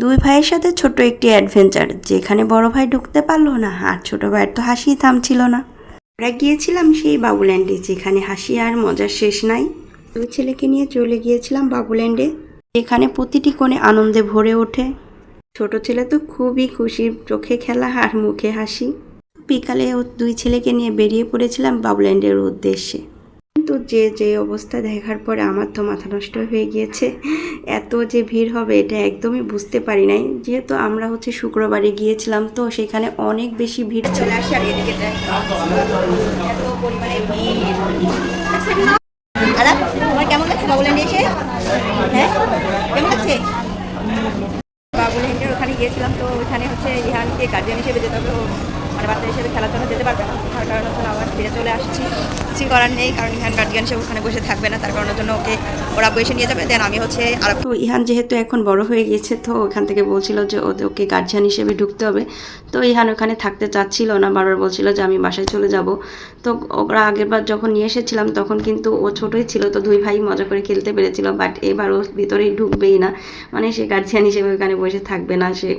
দুই ভাইয়ের সাথে ছোট একটি অ্যাডভেঞ্চার, যেখানে বড় ভাই ঢুকতে পারল না আর ছোট ভাইয়ের তো হাসি থামছিল না। আমরা গিয়েছিলাম সেই বাবুল্যান্ডে, যেখানে হাসি আর মজার শেষ নাই। দুই ছেলেকে নিয়ে চলে গিয়েছিলাম বাবুল্যান্ডে এখানে প্রতিটি কোণে আনন্দে ভরে ওঠে। ছোট ছেলে তো খুবই খুশি, চোখে খেলা আর মুখে হাসি। বিকালে দুই ছেলেকে নিয়ে বেরিয়ে পড়েছিলাম বাবুল্যান্ডের উদ্দেশ্যে। কিন্তু যে যে অবস্থা দেখার পরে আমার তো মাথা নষ্ট হয়ে গিয়েছে। এত যে ভিড় হবে এটা একদমই বুঝতে পারি নাই। যেহেতু আমরা হচ্ছে শুক্রবারে গিয়েছিলাম, তো সেখানে অনেক বেশি ভিড় চলে আসে আর এদিকে হ্যাঁ? ওখানে গিয়েছিলাম, তো ওখানে হচ্ছে ইহানকে গার্জিয়ান হিসেবে যেতে হবে। মানে বাচ্চা হিসেবে খেলার জন্য যেতে পারবে না। তার কারণে হচ্ছে আবার ফিরে চলে আসছি। কিছু করার নেই, কারণ ইহান গার্জিয়ান হিসেবে ওখানে বসে থাকবে না। তার কারণের জন্য ওকে ওরা বসে নিয়ে যাবে। দেন আমি হচ্ছে আর তো ইহান যেহেতু এখন বড় হয়ে গিয়েছে, তো ওখান থেকে বলছিল যে ওকে গার্জিয়ান হিসেবে ঢুকতে হবে। তো ইহান ওখানে থাকতে চাচ্ছিল না। বারবার বলছিল যে আমি বাসায় চলে যাব। তো ওরা আগেরবার যখন নিয়ে এসেছিলাম, তখন কিন্তু ও ছোটোই ছিল। তো দুই ভাই মজা করে খেলতে পেরেছিল। বাট এবার ও ভিতরেই ঢুকবেই না। মানে সে গার্জিয়ান হিসেবে ওখানে বসে থাকবে না। সে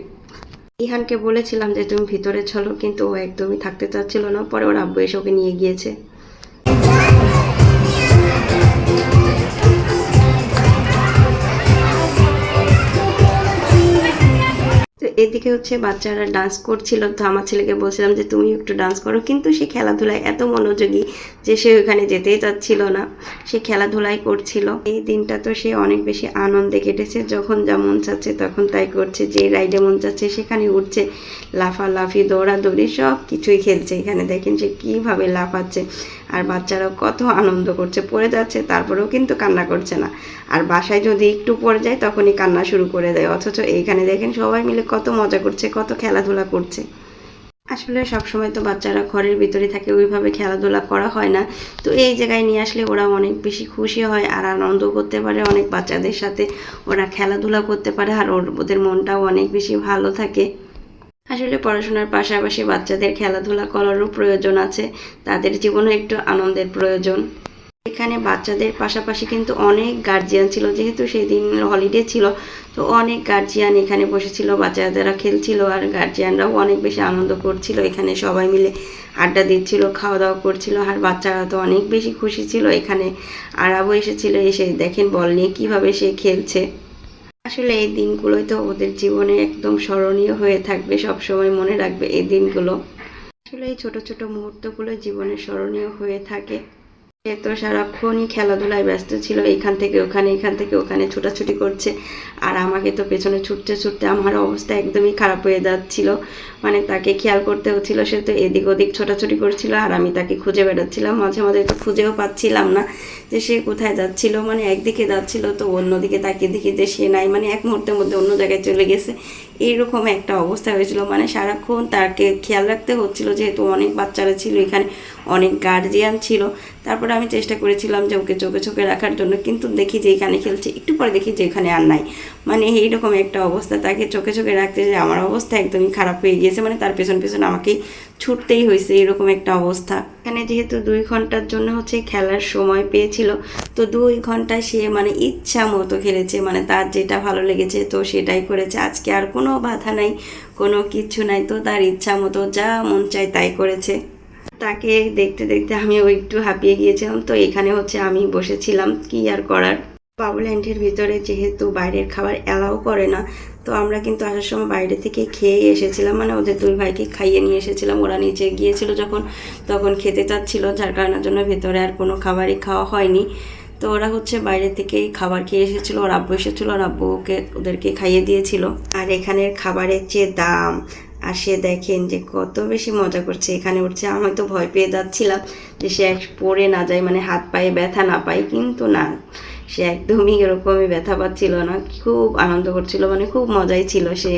ইহানকে বলেছিলাম যে, তুমি ভিতরে চলো। কিন্তু ও একদমই থাকতে চাচ্ছিল না। পরে ওর আব্বু এসে ওকে নিয়ে গিয়েছে। হচ্ছে বাচ্চারা ডান্স করছিল, তো আমার ছেলেকে বলছিলাম যে তুমি একটু ডান্স করো। কিন্তু সে খেলাধুলায় এত মনোযোগী যে, সে ওখানে যেতেই চাচ্ছিল না। সে খেলাধুলাই করছিল। এই দিনটা তো সে অনেক বেশি আনন্দে কেটেছে। যখন যা মন চাচ্ছে তখন তাই করছে। যে রাইডে মন চাচ্ছে সেখানে উঠছে, লাফালাফি, দৌড়াদৌড়ি সব কিছুই খেলছে এখানে। দেখেন সে কীভাবে লাফাচ্ছে। আর বাচ্চারাও কত আনন্দ করছে, পড়ে যাচ্ছে, তারপরেও কিন্তু কান্না করছে না। আর বাসায় যদি একটু পড়ে যায়, তখনই কান্না শুরু করে দেয়। অথচ এইখানে দেখেন সবাই মিলে কত মজা করছে, কত খেলাধুলা করছে। আসলে সবসময় তো বাচ্চারা ঘরের ভিতরে থাকে, ওইভাবে খেলাধুলা করা হয় না। তো এই জায়গায় নিয়ে আসলে ওরা অনেক বেশি খুশি হয় আর আনন্দ করতে পারে অনেক বাচ্চাদের সাথে। ওরা খেলাধুলা করতে পারে আর ওদের মনটাও অনেক বেশি ভালো থাকে। আসলে পড়াশোনার পাশাপাশি বাচ্চাদের খেলাধুলা করারও প্রয়োজন আছে। তাদের জীবনে একটু আনন্দের প্রয়োজন। এখানে বাচ্চাদের পাশাপাশি কিন্তু অনেক গার্জিয়ান ছিল, যেহেতু সেদিন হলিডে ছিল, তো অনেক গার্জিয়ান এখানে বসেছিল, বাচ্চারা খেলছিল আর গার্জিয়ানরাও অনেক বেশি আনন্দ করছিল। এখানে সবাই মিলে আড্ডা দিচ্ছিল খাওয়া দাওয়া করছিল আর বাচ্চারা তো অনেক বেশি খুশি ছিল। এখানে আরাবও এসেছিল, এসে দেখেন বল নিয়ে কীভাবে সে খেলছে। আসলে এই দিনগুলোই তো ওদের জীবনে একদম স্মরণীয় হয়ে থাকবে সব সময় মনে রাখবে এই দিনগুলো। আসলে এই ছোট ছোট মুহূর্তগুলো জীবনে স্মরণীয় হয়ে থাকে। সে তো সারাক্ষণই খেলাধুলায় ব্যস্ত ছিল এখান থেকে ওখানে এখান থেকে ওখানে ছোটাছুটি করছে। আর আমাকে তো পেছনে ছুটতে ছুটতে আমার অবস্থা একদমই খারাপ হয়ে যাচ্ছিল। মানে তাকে খেয়াল করতে হচ্ছিল, সে তো এদিক ওদিক ছোটাছুটি করছিল আর আমি তাকে খুঁজে বেড়াচ্ছিলাম। মাঝে মাঝে তো খুঁজেও পাচ্ছিলাম না যে সে কোথায় যাচ্ছিল। মানে একদিকে যাচ্ছিল তো অন্যদিকে তাকিয়ে দেখি যে সে নাই মানে এক মুহূর্তের মধ্যে অন্য জায়গায় চলে গেছে। এইরকম একটা অবস্থা হয়েছিল। মানে সারাক্ষণ তাকে খেয়াল রাখতে হচ্ছিল, যেহেতু অনেক বাচ্চারা ছিল, এখানে অনেক গার্জিয়ান ছিল। তারপরে আমি চেষ্টা করেছিলাম যে ওকে চোখে চোখে রাখার জন্য, কিন্তু দেখি যে এখানে খেলছে। একটু পরে দেখি যে এখানে আর নাই। মানে এইরকম একটা অবস্থা, তাকে চোখে চোখে রাখতে যে আমার অবস্থা একদমই খারাপ হয়ে গিয়েছে মানে তার পেছন পেছন আমাকে ছুটতেই হয়েছে, এরকম একটা অবস্থা। এখানে যেহেতু দুই ঘণ্টার জন্য হচ্ছে খেলার সময় পেয়েছিল, তো দুই ঘণ্টা সে মানে ইচ্ছা মতো খেলেছে মানে তার যেটা ভালো লেগেছে তো সেটাই করেছে। আজকে আর কোনো বাধা নাই, কোনো কিছু নাই, তো তার ইচ্ছা মতো যা মন চায় তাই করেছে। তাকে দেখতে দেখতে আমি আমিও একটু হাঁপিয়ে গিয়েছিলাম, তো এখানে হচ্ছে আমি বসেছিলাম, কি আর করার? বাবুল্যান্ডের ভিতরে যেহেতু বাইরের খাবার অ্যালাউ করে না, তো আমরা কিন্তু আসার সময় বাইরে থেকে খেয়ে এসেছিলাম। মানে ওদের দুই ভাইকে খাইয়ে নিয়ে এসেছিলাম। ওরা নিচে গিয়েছিল যখন, তখন খেতে চাচ্ছিল, যার কারণের জন্য ভেতরে আর কোনো খাবারই খাওয়া হয়নি। তো ওরা হচ্ছে বাইরে থেকেই খাবার খেয়ে এসেছিল। ওর আব্বু এসেছিল। ওর আব্বুকে ওদেরকে খাইয়ে দিয়েছিল। আর এখানের খাবারের যে দাম, আর সে দেখেন যে কত বেশি মজা করছে। এখানে উঠছে, আমি তো ভয় পেয়ে যাচ্ছিলাম যে সে পড়ে না যায় মানে হাত পায়ে ব্যথা না পায়, কিন্তু না। সে একদমই এরকমই ব্যথা পাচ্ছিল না খুব আনন্দ করছিল মানে খুব মজাই ছিল সে।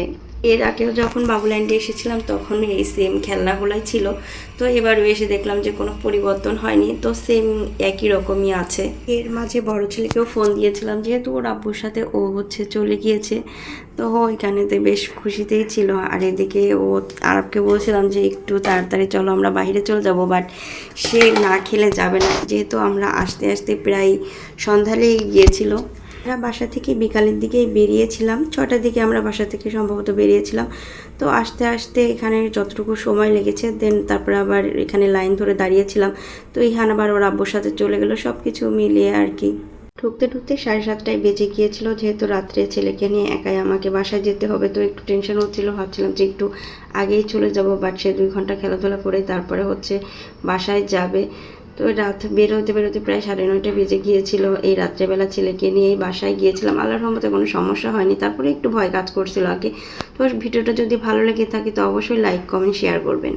এর আগেও যখন বাবুল্যান্ডে এসেছিলাম, তখন এই সেম খেলনাগুলাই ছিল। তো এবারও এসে দেখলাম যে কোনো পরিবর্তন হয়নি। তো সেম একই রকমই আছে। এর মাঝে বড় ছেলেকেও ফোন দিয়েছিলাম, যেহেতু ওর আব্বুর সাথে ও হচ্ছে চলে গিয়েছে। তো ওইখানেতে বেশ খুশিতেই ছিল। আর এদিকে ও আরবকে বলছিলাম যে, একটু তাড়াতাড়ি চলো, আমরা বাইরে চলে যাব। বাট সে না খেলে যাবে না। যেহেতু আমরা আসতে আসতে প্রায় সন্ধ্যা লেগে গিয়েছিল। আমরা বাসা থেকে বিকালের দিকে বেরিয়েছিলাম। ছটার দিকে আমরা বাসা থেকে সম্ভবত বেরিয়েছিলাম। তো আসতে আসতে এখানে যতটুকু সময় লেগেছে দেন তারপরে আবার এখানে লাইন ধরে দাঁড়িয়েছিলাম। তো ইহান আবার ওর আব্বুর সাথে চলে গেলো সব কিছু মিলিয়ে আর কি। ঢুকতে ঢুকতে সাড়ে সাতটায় বেজে গিয়েছিল, যেহেতু রাত্রে ছেলেকে নিয়ে একাই আমাকে বাসায় যেতে হবে, তো একটু টেনশন হচ্ছিল, ভাবছিলাম যে একটু আগেই চলে যাব বাট সে দুই ঘণ্টা খেলাধুলা করে তারপরে হচ্ছে বাসায় যাবে। তো রাত বেরোতে বেরোতে প্রায় সাড়ে নয়টা বেজে গিয়েছিল। এই রাত্রেবেলা ছেলেকে নিয়ে এই বাসায় গিয়েছিলাম। আল্লাহর রহমতে কোনো সমস্যা হয়নি। তারপরে একটু ভয় কাজ করছিল আগে। তো ভিডিওটা যদি ভালো লেগে থাকে তো অবশ্যই লাইক কমেন্ট শেয়ার করবেন।